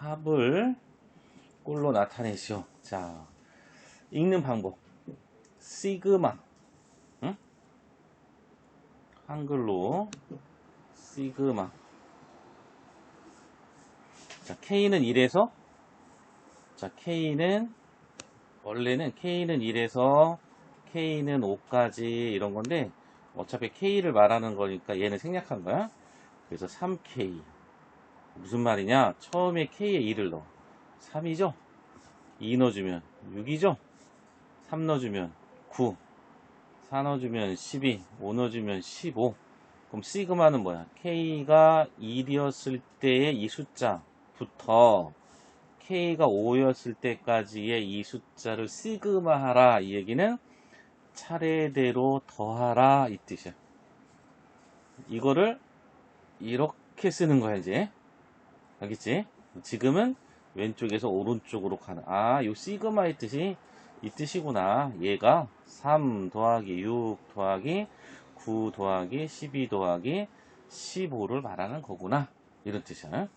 합을 꼴로 나타내시오. 자, 읽는 방법. 시그마. 응? 한글로 시그마. 자, K는 1에서 자, K는 원래는 K는 1에서 K는 5까지 이런 건데 어차피 K를 말하는 거니까 얘는 생략한 거야. 그래서 3K. 무슨 말이냐? 처음에 K에 2를 넣어. 3이죠? 2 넣어주면 6이죠? 3 넣어주면 9. 4 넣어주면 12. 5 넣어주면 15. 그럼 시그마는 뭐야? K가 1이었을 때의 이 숫자부터 K가 5였을 때까지의 이 숫자를 시그마 하라. 이 얘기는 차례대로 더하라. 이 뜻이야. 이거를 이렇게 쓰는 거야, 이제. 알겠지? 지금은 왼쪽에서 오른쪽으로 가는. 아, 요 시그마의 뜻이 이 뜻이구나. 얘가 3 더하기 6 더하기 9 더하기 12 더하기 15를 말하는 거구나. 이런 뜻이야.